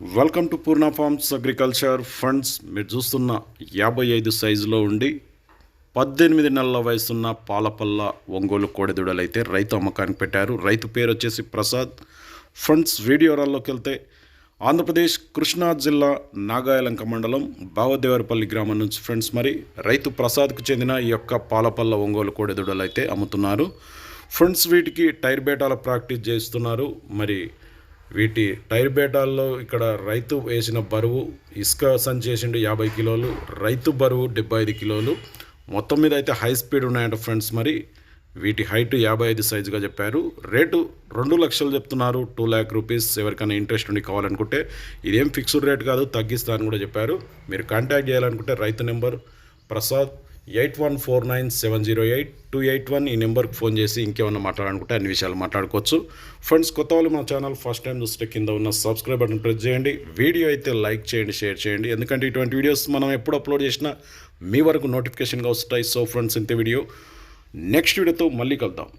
Welcome to Purna farms agriculture funds మీరు చూస్తున్న యాభై ఐదు సైజులో ఉండి పద్దెనిమిది నెలల వయసున్న పాలపల్ల ఒంగోలు కోడెదూడలు అయితే రైతు అమ్మకానికి పెట్టారు. రైతు పేరు వచ్చేసి ప్రసాద్. ఫండ్స్ వీడియోరాల్లోకి వెళ్తే ఆంధ్రప్రదేశ్ కృష్ణా జిల్లా నాగాయలంక మండలం బావదేవరపల్లి గ్రామం నుంచి ఫ్రెండ్స్ మరి రైతు ప్రసాద్కు చెందిన ఈ యొక్క పాలపల్ల ఒంగోలు కోడెదూడలు అయితే అమ్ముతున్నారు. ఫ్రెండ్స్ వీటికి టైర్ బేటాల ప్రాక్టీస్ చేస్తున్నారు. మరి వీటి టైర్ బేటాల్లో ఇక్కడ రైతు వేసిన బరువు ఇసుక సంచేసిండు యాభై కిలోలు రైతు బరువు డెబ్బై ఐదు కిలోలు. మొత్తం మీద అయితే హై స్పీడ్ ఉన్నాయంట ఫ్రెండ్స్ మరి. వీటి హైట్ యాభై ఐదు సైజుగా చెప్పారు. రేటు రెండు లక్షలు చెప్తున్నారు. టూ ల్యాక్ రూపీస్ ఎవరికైనా ఇంట్రెస్ట్ ఉండి కావాలనుకుంటే ఇదేం ఫిక్స్డ్ రేట్ కాదు తగ్గిస్తా అని కూడా చెప్పారు. మీరు కాంటాక్ట్ చేయాలనుకుంటే రైతు number Prasad eight one four nine seven zero eight two eight one ఈ నెంబర్కి ఫోన్ చేసి ఇంకేమన్నా మాట్లాడాలనుకుంటే అన్ని విషయాలు మాట్లాడుకోవచ్చు. ఫ్రెండ్స్ కొత్త వాళ్ళు మా ఛానల్ ఫస్ట్ టైం చూస్తే కింద ఉన్న సబ్స్క్రైబ్ బటన్ ప్రెస్ చేయండి. వీడియో అయితే లైక్ చేయండి షేర్ చేయండి. ఎందుకంటే ఇటువంటి వీడియోస్ మనం ఎప్పుడు అప్లోడ్ చేసినా మీ వరకు నోటిఫికేషన్గా వస్తాయి. సో ఫ్రెండ్స్ ఇంత వీడియో. నెక్స్ట్ వీడియోతో మళ్ళీ కలుద్దాం.